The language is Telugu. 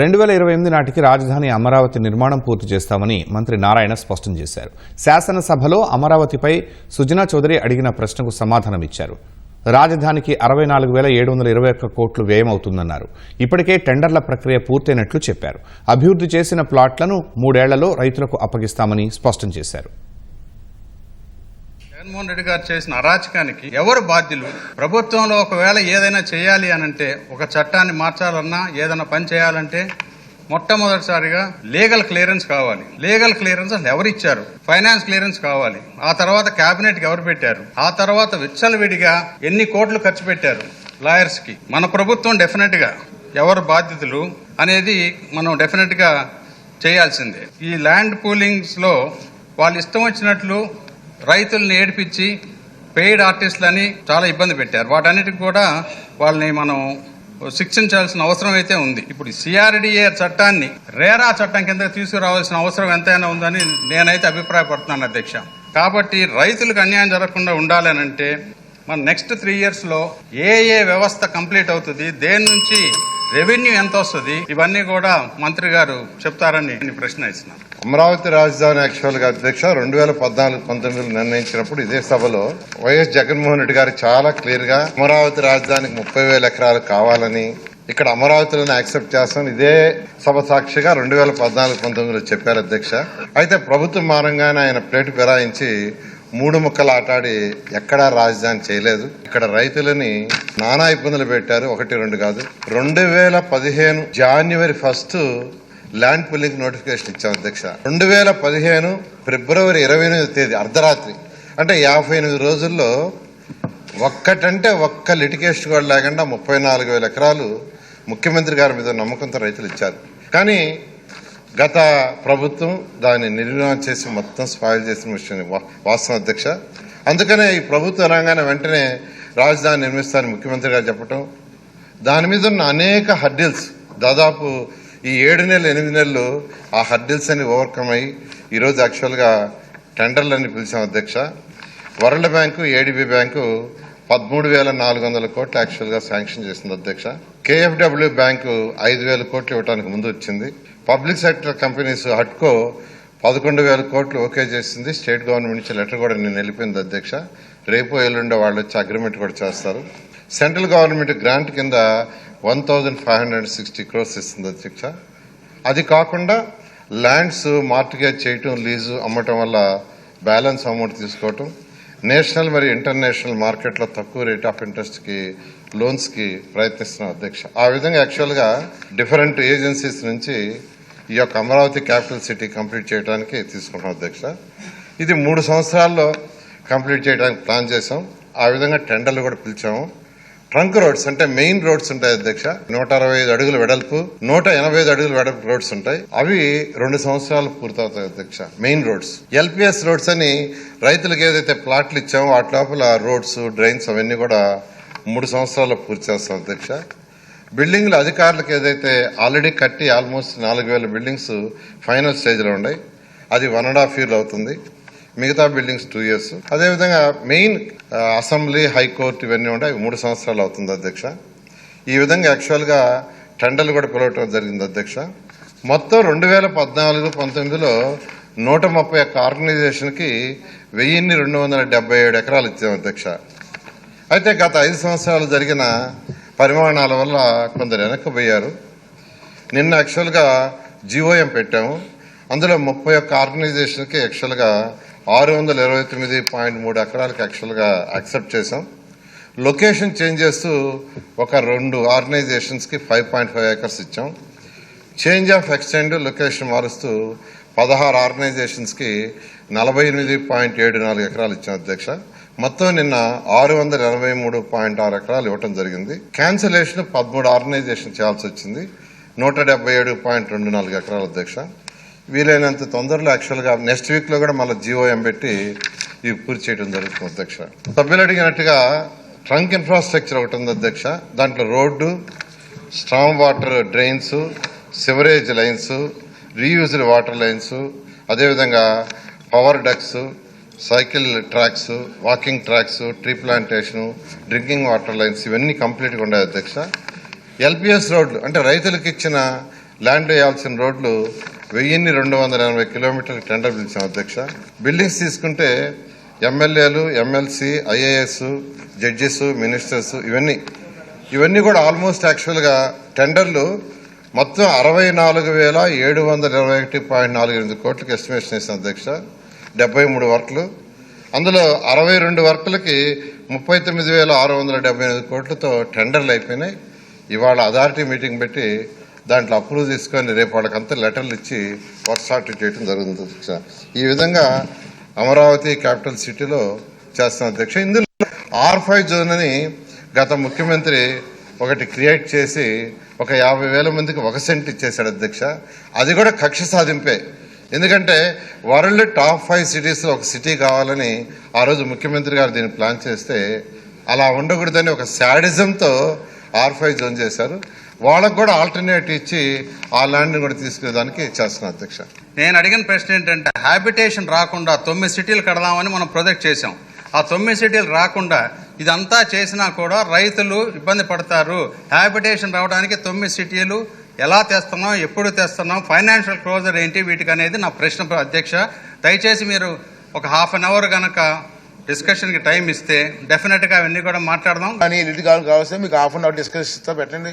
రెండు వేల ఇరవై ఎనిమిది నాటికి రాజధాని అమరావతి నిర్మాణం పూర్తి చేస్తామని మంత్రి నారాయణ స్పష్టం చేశారు. శాసనసభలో అమరావతిపై సుజనా చౌదరి అడిగిన ప్రశ్నకు సమాధానమిచ్చారు రాజధానికి అరవై నాలుగు వేల ఏడు వందల ఇరవై ఒక్క కోట్లు వ్యయమవుతుందన్నారు. ఇప్పటికే టెండర్ల ప్రక్రియ పూర్తయినట్లు చెప్పారు. అభివృద్ధి చేసిన ప్లాట్లను మూడేళ్ళలో రైతులకు అప్పగిస్తామని స్పష్టం చేశారు. జగన్మోహన్ రెడ్డి గారు చేసిన అరాచకానికి ఎవరు బాధ్యులు? ప్రభుత్వంలో ఒకవేళ ఏదైనా చేయాలి అనంటే ఒక చట్టాన్ని మార్చాలన్నా ఏదైనా పని చేయాలంటే మొట్టమొదటిసారిగా లీగల్ క్లియరెన్స్ కావాలి. లీగల్ క్లియరెన్స్ అసలు ఎవరు ఇచ్చారు? ఫైనాన్స్ క్లియరెన్స్ కావాలి. ఆ తర్వాత కేబినెట్ ఎవరు పెట్టారు? ఆ తర్వాత విచ్చలవిడిగా ఎన్ని కోట్లు ఖర్చు పెట్టారు లాయర్స్కి మన ప్రభుత్వం డెఫినెట్గా ఎవరు బాధ్యతలు అనేది మనం డెఫినెట్గా చేయాల్సిందే. ఈ ల్యాండ్ పూలింగ్స్లో వాళ్ళు ఇష్టం వచ్చినట్లు రైతుల్ని ఏడిపించి పెయిడ్ ఆర్టిస్టులని చాలా ఇబ్బంది పెట్టారు. వాటన్నిటికి కూడా వాళ్ళని మనం శిక్షించాల్సిన అవసరం అయితే ఉంది. ఇప్పుడు సిఆర్డిఏ చట్టాన్ని రేరా చట్టం కింద తీసుకురావాల్సిన అవసరం ఎంతైనా ఉందని నేనైతే అభిప్రాయపడుతున్నాను అధ్యక్ష. కాబట్టి రైతులకు అన్యాయం జరగకుండా ఉండాలనంటే మన నెక్స్ట్ త్రీ ఇయర్స్లో ఏ ఏ వ్యవస్థ కంప్లీట్ అవుతుంది దేని నుంచి రెవెన్యూ ఎంత వస్తుంది? ఇవన్నీ కూడా మంత్రి గారు చెప్తారని ప్రశ్న ఇస్తున్నాను అమరావతి రాజధాని యాక్చువల్గా అధ్యక్ష రెండు వేల పద్నాలుగు పంతొమ్మిదిలో నిర్ణయించినప్పుడు ఇదే సభలో వైఎస్ జగన్మోహన్ రెడ్డి గారు చాలా క్లియర్గా అమరావతి రాజధానికి ముప్పై వేల ఎకరాలు కావాలని ఇక్కడ అమరావతిలోనే యాక్సెప్ట్ చేస్తాం ఇదే సభ సాక్షిగా రెండు వేల పద్నాలుగు పంతొమ్మిదిలో చెప్పారు అధ్యక్ష. అయితే ప్రభుత్వం మారంగానే ఆయన ప్లేటు ఫిరాయించి మూడు ముక్కలు ఆటాడి ఎక్కడా రాజధాని చేయలేదు. ఇక్కడ రైతులని నానా ఇబ్బందులు పెట్టారు. ఒకటి రెండు కాదు. రెండు వేల పదిహేను January first land pooling notification ఇచ్చాం అధ్యక్ష. రెండు వేల పదిహేను ఫిబ్రవరి ఇరవై ఎనిమిది తేదీ అర్ధరాత్రి. అంటే యాభై ఎనిమిది రోజుల్లో ఒక్కటంటే ఒక్క లిటికేషన్ కూడా లేకుండా ముప్పై నాలుగు వేల ఎకరాలు ముఖ్యమంత్రి గారి మీద నమ్మకంతో రైతులు ఇచ్చారు. కానీ గత ప్రభుత్వం దాన్ని నిర్మాణం చేసి మొత్తం స్పాయిల్ చేసిన విషయం వా- వాస్తవం అధ్యక్ష. అందుకనే ఈ ప్రభుత్వ రాగానే వెంటనే రాజధాని నిర్మిస్తారని ముఖ్యమంత్రి గారు చెప్పటం. దాని మీద ఉన్న అనేక హర్డిల్స్ దాదాపు ఈ ఏడు నెలలు ఎనిమిది నెలలు ఆ హర్డిల్స్ అని ఓవర్కమ్ అయ్యి ఈరోజు యాక్చువల్గా టెండర్లని పిలిచాం అధ్యక్ష. వరల్డ్ బ్యాంకు ఏడిబి బ్యాంకు పదమూడు వేల నాలుగు వందల కోట్లు యాక్చువల్గా శాంక్షన్ చేసింది అధ్యక్ష. కేఎఫ్డబ్ల్యూ బ్యాంకు ఐదు వేల కోట్లు ఇవ్వడానికి ముందు వచ్చింది. పబ్లిక్ సెక్టర్ కంపెనీస్ హట్కో పదకొండు వేల కోట్లు ఓకే చేసింది. స్టేట్ గవర్నమెంట్ నుంచి లెటర్ కూడా నేను వెళ్ళిపోయింది అధ్యక్ష. రేపు ఎల్లుండే వాళ్ళు వచ్చి అగ్రిమెంట్ కూడా చేస్తారు. సెంట్రల్ గవర్నమెంట్ గ్రాంట్ కింద one thousand five hundred sixty crores ఇస్తుంది అధ్యక్ష. అది కాకుండా ల్యాండ్స్ మార్టిగేజ్ చేయటం లీజు అమ్మటం వల్ల బ్యాలెన్స్ అమౌంట్ తీసుకోవటం నేషనల్ మరియు ఇంటర్నేషనల్ మార్కెట్లో తక్కువ రేట్ ఆఫ్ ఇంట్రెస్ట్కి లోన్స్కి ప్రయత్నిస్తున్నాం అధ్యక్ష. ఆ విధంగా యాక్చువల్గా డిఫరెంట్ ఏజెన్సీస్ నుంచి ఈ యొక్క అమరావతి క్యాపిటల్ సిటీ కంప్లీట్ చేయడానికి తీసుకుంటాం అధ్యక్ష. ఇది మూడు సంవత్సరాల్లో కంప్లీట్ చేయడానికి ప్లాన్ చేసాం ఆ విధంగా టెండర్లు కూడా పిలిచాము. ట్రంక్ రోడ్స్ అంటే మెయిన్ రోడ్స్ ఉంటాయి అధ్యక్ష. నూట అరవై ఐదు అడుగుల వెడల్పు నూట ఎనభై ఐదు అడుగుల వెడల్పు రోడ్స్ ఉంటాయి. అవి రెండు సంవత్సరాలు పూర్తవుతాయి అధ్యక్ష మెయిన్ రోడ్స్. ఎల్పిఎస్ రోడ్స్ అని రైతులకు ఏదైతే ప్లాట్లు ఇచ్చామో వాటి లోపల రోడ్స్ డ్రైన్స్ అవన్నీ కూడా మూడు సంవత్సరాల్లో పూర్తి చేస్తాం అధ్యక్ష. బిల్డింగ్లు అధికారులకు ఏదైతే ఆల్రెడీ కట్టి ఆల్మోస్ట్ నాలుగు వేల బిల్డింగ్స్ ఫైనల్ స్టేజ్లో ఉన్నాయి. అది వన్ అండ్ హాఫ్ ఇయర్ అవుతుంది. మిగతా బిల్డింగ్స్ టూ ఇయర్స్ అదేవిధంగా మెయిన్ అసెంబ్లీ హైకోర్టు ఇవన్నీ ఉంటాయి. మూడు సంవత్సరాలు అవుతుంది అధ్యక్ష. ఈ విధంగా యాక్చువల్గా టెండర్లు కూడా పిలవటం జరిగింది అధ్యక్ష. మొత్తం రెండు వేల పద్నాలుగు పంతొమ్మిదిలో నూట ముప్పై ఒక్క ఆర్గనైజేషన్కి వెయ్యిన్ని రెండు వందల డెబ్బై ఏడు ఎకరాలు ఇచ్చాం అధ్యక్ష. అయితే గత ఐదు సంవత్సరాలు జరిగిన పరిమాణాల వల్ల కొందరు వెనక్కిపోయారు నిన్న యాక్చువల్గా జిఓఎం పెట్టాము. అందులో ముప్పై ఒక్క ఆర్గనైజేషన్కి యాక్చువల్గా ఆరు వందల ఇరవై తొమ్మిది పాయింట్ మూడు ఎకరాలకు యాక్చువల్గా యాక్సెప్ట్ చేసాం లొకేషన్ చేంజ్ చేస్తూ ఒక రెండు ఆర్గనైజేషన్స్కి ఫైవ్ పాయింట్ ఫైవ్ ఏకర్స్ ఇచ్చాం. చేంజ్ ఆఫ్ ఎక్స్టెండ్ లొకేషన్ మారుస్తూ పదహారు ఆర్గనైజేషన్స్కి నలభై ఎనిమిది పాయింట్ ఏడు నాలుగు ఎకరాలు ఇచ్చాం అధ్యక్ష. మొత్తం నిన్న ఆరు వందల ఎనభై మూడు పాయింట్ ఆరు ఎకరాలు ఇవ్వటం జరిగింది. క్యాన్సిలేషన్ పదమూడు ఆర్గనైజేషన్ చేయాల్సి వచ్చింది. నూట డెబ్బై ఏడు పాయింట్ రెండు నాలుగు ఎకరాలు అధ్యక్ష. వీలైనంత తొందరలో యాక్చువల్గా నెక్స్ట్ వీక్లో కూడా మళ్ళీ జీఓఎం పెట్టి ఇవి పూర్తి చేయడం జరుగుతుంది అధ్యక్ష. సభ్యులు అడిగినట్టుగా ట్రంక్ ఇన్ఫ్రాస్ట్రక్చర్ ఒకటి ఉంది అధ్యక్ష. దాంట్లో road strong water drains sewerage lines reused water lines అదేవిధంగా power ducts cycle tracks walking tracks tree plantation drinking water lines ఇవన్నీ కంప్లీట్గా ఉన్నాయి అధ్యక్ష. ఎల్పిఎస్ రోడ్లు అంటే రైతులకు ఇచ్చిన ల్యాండ్ వేయాల్సిన రోడ్లు వెయ్యిన్ని రెండు వందల ఎనభై కిలోమీటర్ల టెండర్ పిలిచాం అధ్యక్ష. బిల్డింగ్స్ తీసుకుంటే ఎమ్మెల్యేలు ఎమ్మెల్సీ ఐఏఎస్ జడ్జెస్ మినిస్టర్స్ ఇవన్నీ ఇవన్నీ కూడా ఆల్మోస్ట్ యాక్చువల్గా టెండర్లు మొత్తం అరవై నాలుగు వేల ఏడు వందల ఇరవై ఒకటి పాయింట్ నాలుగు ఎనిమిది కోట్లకు ఎస్టిమేషన్ వేసిన అధ్యక్ష. డెబ్బై మూడు వర్క్లు. అందులో అరవై రెండు వర్కులకి ముప్పై తొమ్మిది వేల ఆరు వందల డెబ్బై ఎనిమిది కోట్లతో టెండర్లు అయిపోయినాయి. ఇవాళ అథారిటీ మీటింగ్ పెట్టి దాంట్లో అప్రూవ్ తీసుకొని రేపు వాళ్ళకంతా లెటర్లు ఇచ్చి వర్క్ స్టార్ట్ చేయడం జరుగుతుంది ఈ విధంగా అమరావతి క్యాపిటల్ సిటీలో చేస్తున్న అధ్యక్ష. ఇందులో ఆర్ ఫైవ్ జోన్ అని గత ముఖ్యమంత్రి ఒకటి క్రియేట్ చేసి ఒక యాభై వేల మందికి ఒక సెంట్ ఇచ్చేశాడు అధ్యక్ష. అది కూడా కక్ష సాధింపే ఎందుకంటే వరల్డ్ టాప్ ఫైవ్ సిటీస్ ఒక సిటీ కావాలని ఆ రోజు ముఖ్యమంత్రి గారు దీన్ని ప్లాన్ చేస్తే అలా ఉండకూడదని ఒక శాడిజంతో ఆర్ ఫైవ్ జోన్ చేశారు. వాళ్ళకు కూడా ఆల్టర్నేట్ ఇచ్చి ఆ ల్యాండ్ని కూడా తీసుకునేదానికి చేస్తున్నారు అధ్యక్ష. నేను అడిగిన ప్రశ్న ఏంటంటే హ్యాబిటేషన్ రాకుండా తొమ్మిది సిటీలు కడదామని మనం ప్రొజెక్ట్ చేసాం ఆ తొమ్మిది సిటీలు రాకుండా ఇదంతా చేసినా కూడా రైతులు ఇబ్బంది పడతారు. హ్యాబిటేషన్ రావడానికి తొమ్మిది సిటీలు ఎలా తెస్తున్నాం ఎప్పుడు తెస్తున్నాం ఫైనాన్షియల్ క్లోజర్ ఏంటి వీటికి అనేది నా ప్రశ్న అధ్యక్ష. దయచేసి మీరు ఒక హాఫ్ అన్ అవర్ కనుక డిస్కషన్కి టైం ఇస్తే డెఫినెట్గా అవన్నీ కూడా మాట్లాడదాం. కానీ ఇది కావాల్సి మీకు హాఫ్ అన్ అవర్ డిస్కస్ ఇస్తా పెట్టండి.